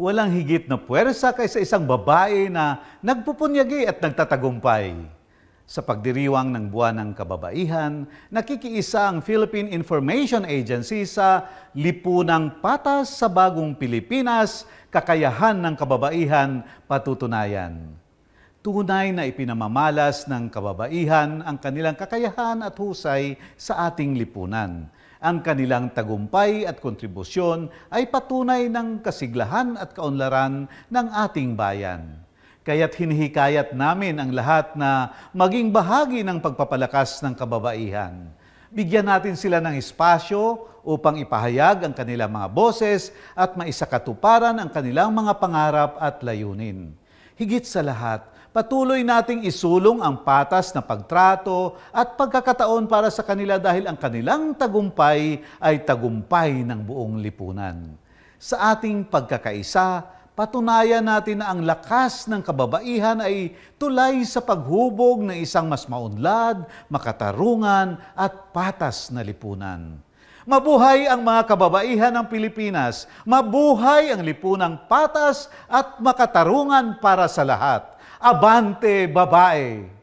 Walang higit na puwersa kaysa isang babae na nagpupunyagi at nagtatagumpay. Sa pagdiriwang ng buwan ng kababaihan, nakikiisa ang Philippine Information Agency sa Lipunang Patas sa Bagong Pilipinas, Kakayahan ng Kababaihan, Patutunayan. Tunay na ipinamamalas ng kababaihan ang kanilang kakayahan at husay sa ating lipunan. Ang kanilang tagumpay at kontribusyon ay patunay ng kasiglahan at kaunlaran ng ating bayan. Kaya't hinihikayat namin ang lahat na maging bahagi ng pagpapalakas ng kababaihan. Bigyan natin sila ng espasyo upang ipahayag ang kanilang mga boses at maisakatuparan ang kanilang mga pangarap at layunin. Higit sa lahat, patuloy nating isulong ang patas na pagtrato at pagkakataon para sa kanila dahil ang kanilang tagumpay ay tagumpay ng buong lipunan. Sa ating pagkakaisa, patunayan natin na ang lakas ng kababaihan ay tulay sa paghubog ng isang mas maunlad, makatarungan at patas na lipunan. Mabuhay ang mga kababaihan ng Pilipinas. Mabuhay ang lipunang patas at makatarungan para sa lahat. Abante, babae!